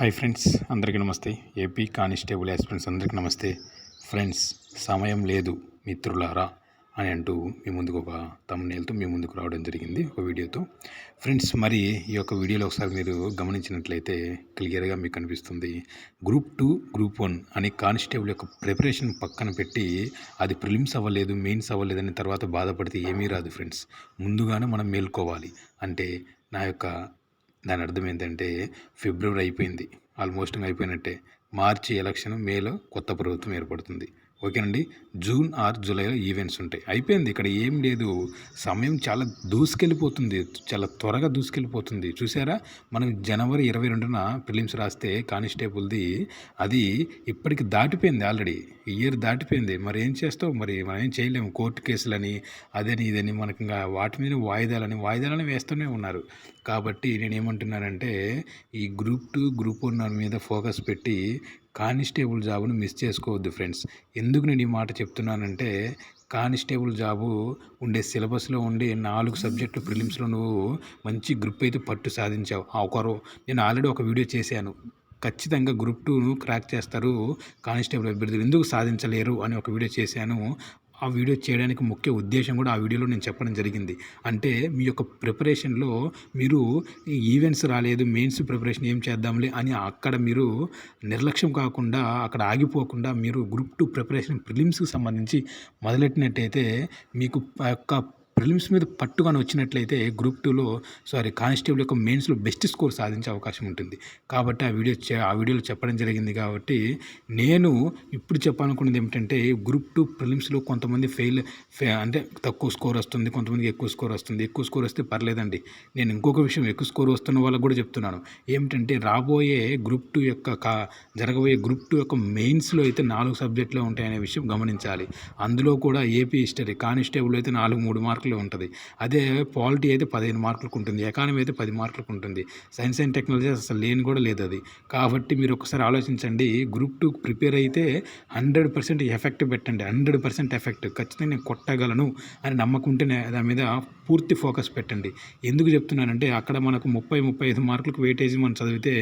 Hi friends అందరికీ నమస్తే. AP constable aspirants అందరికీ నమస్తే. ఫ్రెండ్స్ సమయం లేదు మిత్రులారా అని అంటూ మీ ముందుకు ఒక తమ్నేల్తో మీ ముందుకు రావడం జరిగింది ఒక వీడియోతో. ఫ్రెండ్స్ మరి ఈ యొక్క వీడియోలో ఒకసారి మీరు గమనించినట్లయితే క్లియర్గా మీకు కనిపిస్తుంది. గ్రూప్ టూ గ్రూప్ వన్ అని కానిస్టేబుల్ యొక్క ప్రిపరేషన్ పక్కన పెట్టి అది ప్రిలిమ్స్ అవ్వలేదు మెయిన్స్ అవ్వలేదని తర్వాత బాధపడితే ఏమీ రాదు ఫ్రెండ్స్. ముందుగానే మనం మేల్కోవాలి. అంటే నా యొక్క దాని అర్థం ఏంటంటే ఫిబ్రవరి అయిపోయింది. ఆల్మోస్ట్ అయిపోయినట్టే. మార్చి ఎలక్షన్ మేలో కొత్త ప్రభుత్వం ఏర్పడుతుంది. ఓకేనండి. జూన్ ఆర్ జూలైలో ఈవెంట్స్ ఉంటాయి. అయిపోయింది. ఇక్కడ ఏం లేదు. సమయం చాలా దూసుకెళ్ళిపోతుంది. చాలా త్వరగా దూసుకెళ్ళిపోతుంది. చూసారా? మనం జనవరి ఇరవై రెండున ప్రిలిమ్స్ రాస్తే కానిస్టేబుల్ది అది ఇప్పటికి దాటిపోయింది ఆల్రెడీ. ఇయర్ దాటిపోయింది. మరి ఏం చేస్తావు? మరి మనం ఏం చేయలేము. కోర్టు కేసులని అదని ఇదని మనకి ఇంకా వాటి మీద వాయిదాలని వాయిదాలని వేస్తూనే ఉన్నారు. కాబట్టి నేను ఏమంటున్నానంటే ఈ గ్రూప్ టూ గ్రూప్ వన్ మీద ఫోకస్ పెట్టి కానిస్టేబుల్ జాబును మిస్ చేసుకోవద్దు ఫ్రెండ్స్. ఎందుకు నేను ఈ మాట చెప్తున్నానంటే కానిస్టేబుల్ జాబు ఉండే సిలబస్లో ఉండే నాలుగు సబ్జెక్టు ప్రిలిమ్స్లో నువ్వు మంచి గ్రూప్ అయితే పట్టు సాధించావు. ఆ ఒకరు నేను ఆల్రెడీ ఒక వీడియో చేశాను. ఖచ్చితంగా గ్రూప్ టూను క్రాక్ చేస్తారు కానిస్టేబుల్ అభ్యర్థులు. ఎందుకు సాధించలేరు అని ఒక వీడియో చేశాను. ఆ వీడియో చేయడానికి ముఖ్య ఉద్దేశం కూడా ఆ వీడియోలో నేను చెప్పడం జరిగింది. అంటే మీ యొక్క ప్రిపరేషన్లో మీరు ఈవెంట్స్ రాలేదు మెయిన్స్ ప్రిపరేషన్ ఏం చేద్దాంలే అని అక్కడ మీరు నిర్లక్ష్యం కాకుండా అక్కడ ఆగిపోకుండా మీరు గ్రూప్ టూ ప్రిపరేషన్ ప్రిలిమ్స్కి సంబంధించి మొదలెట్టినట్టయితే మీకు యొక్క ప్రిలిమ్స్ మీద పట్టుకొని వచ్చినట్లయితే గ్రూప్ టూలో సారీ కానిస్టేబుల్ యొక్క మెయిన్స్లో బెస్ట్ స్కోర్ సాధించే అవకాశం ఉంటుంది. కాబట్టి ఆ వీడియో ఆ వీడియోలో చెప్పడం జరిగింది కాబట్టి నేను ఇప్పుడు చెప్పాలనుకున్నది ఏమిటంటే గ్రూప్ టూ ప్రిలిమ్స్లో కొంతమంది ఫెయిల్ ఫే అంటే తక్కువ స్కోర్ వస్తుంది కొంతమంది ఎక్కువ స్కోర్ వస్తుంది. ఎక్కువ స్కోర్ వస్తే పర్లేదండి. నేను ఇంకొక విషయం ఎక్కువ స్కోర్ వస్తున్న వాళ్ళకు కూడా చెప్తున్నాను. ఏమిటంటే రాబోయే గ్రూప్ టూ యొక్క కా జరగబోయే గ్రూప్ టూ యొక్క మెయిన్స్లో అయితే నాలుగు సబ్జెక్టులు ఉంటాయనే విషయం గమనించాలి. అందులో కూడా ఏపీ హిస్టరీ కానిస్టేబుల్ అయితే నాలుగు మూడు మార్కులు మార్కులు ఉంటుంది. అదే పాలిటీ అయితే పదిహేను మార్కులకు ఉంటుంది ఎకానమీ అయితే పది మార్కులకు ఉంటుంది. సైన్స్ అండ్ టెక్నాలజీ అసలు లేని కూడా లేదు అది. కాబట్టి మీరు ఒకసారి ఆలోచించండి గ్రూప్ టూ ప్రిపేర్ అయితే హండ్రెడ్ పర్సెంట్ ఎఫెక్ట్ పెట్టండి హండ్రెడ్ పర్సెంట్ ఎఫెక్ట్. ఖచ్చితంగా నేను కొట్టగలను అని నమ్మకుంటేనే దాని మీద పూర్తి ఫోకస్ పెట్టండి. ఎందుకు చెప్తున్నానంటే అక్కడ మనకు ముప్పై ముప్పై ఐదు మార్కులకు వెయిటేజ్ మనం చదివితే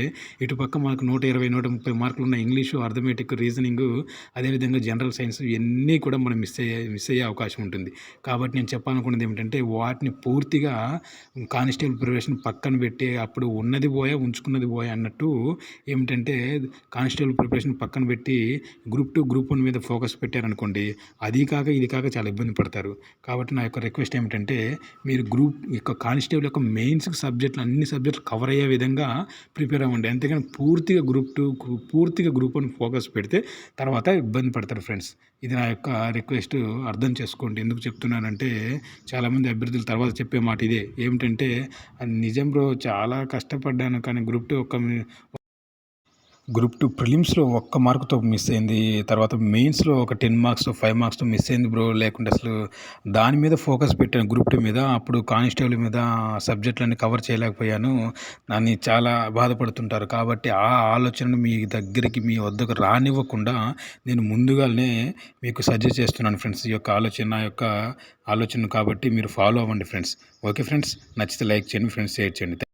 ఇటుపక్క మనకు నూట ఇరవై నూట ముప్పై మార్కులు ఉన్న ఇంగ్లీషు అర్థమెటిక్ రీజనింగ్ అదేవిధంగా జనరల్ సైన్స్ ఇవన్నీ కూడా మనం మిస్ అయ్యే మిస్ అయ్యే అవకాశం ఉంటుంది. కాబట్టి నేను చెప్పాలను అనుకున్నది ఏమిటంటే వాటిని పూర్తిగా కానిస్టేబుల్ ప్రిపరేషన్ పక్కన పెట్టి అప్పుడు ఉన్నది పోయా ఉంచుకున్నది పోయా అన్నట్టు ఏమిటంటే కానిస్టేబుల్ ప్రిపరేషన్ పక్కన పెట్టి గ్రూప్ టూ గ్రూప్ వన్ మీద ఫోకస్ పెట్టారనుకోండి అది కాక ఇది కాక చాలా ఇబ్బంది పడతారు. కాబట్టి నా యొక్క రిక్వెస్ట్ ఏమిటంటే మీరు గ్రూప్ యొక్క కానిస్టేబుల్ యొక్క మెయిన్స్ సబ్జెక్టులు అన్ని సబ్జెక్టులు కవర్ అయ్యే విధంగా ప్రిపేర్ అవ్వండి. అంతేకాని పూర్తిగా గ్రూప్ టూ పూర్తిగా గ్రూప్ వన్ ఫోకస్ పెడితే తర్వాత ఇబ్బంది పడతారు ఫ్రెండ్స్. ఇది నా యొక్క రిక్వెస్ట్ అర్థం చేసుకోండి. ఎందుకు చెప్తున్నానంటే చాలామంది అభ్యర్థులు తర్వాత చెప్పే మాట ఇదే. ఏమిటంటే నిజం బ్రో చాలా కష్టపడ్డాను కానీ గ్రూప్ టూ ఒక గ్రూప్ టూ ప్రిలిమ్స్లో ఒక్క మార్కుతో మిస్ అయింది. తర్వాత మెయిన్స్లో ఒక టెన్ మార్క్స్ ఫైవ్ మార్క్స్తో మిస్ అయింది బ్రో. లేకుంటే అసలు దాని మీద ఫోకస్ పెట్టాను గ్రూప్ టూ మీద. అప్పుడు కానిస్టేబుల్ మీద సబ్జెక్టులన్నీ కవర్ చేయలేకపోయాను. దాన్ని చాలా బాధపడుతుంటారు. కాబట్టి ఆ ఆలోచనను మీ దగ్గరికి మీ వద్దకు రానివ్వకుండా నేను ముందుగానే మీకు సజెస్ట్ చేస్తున్నాను ఫ్రెండ్స్. ఈ యొక్క ఆలోచన యొక్క ఆలోచన కాబట్టి మీరు ఫాలో అవ్వండి ఫ్రెండ్స్. Okay friends? నచ్చితే లైక్ చేయండి ఫ్రెండ్స్ షేర్ చేయండి.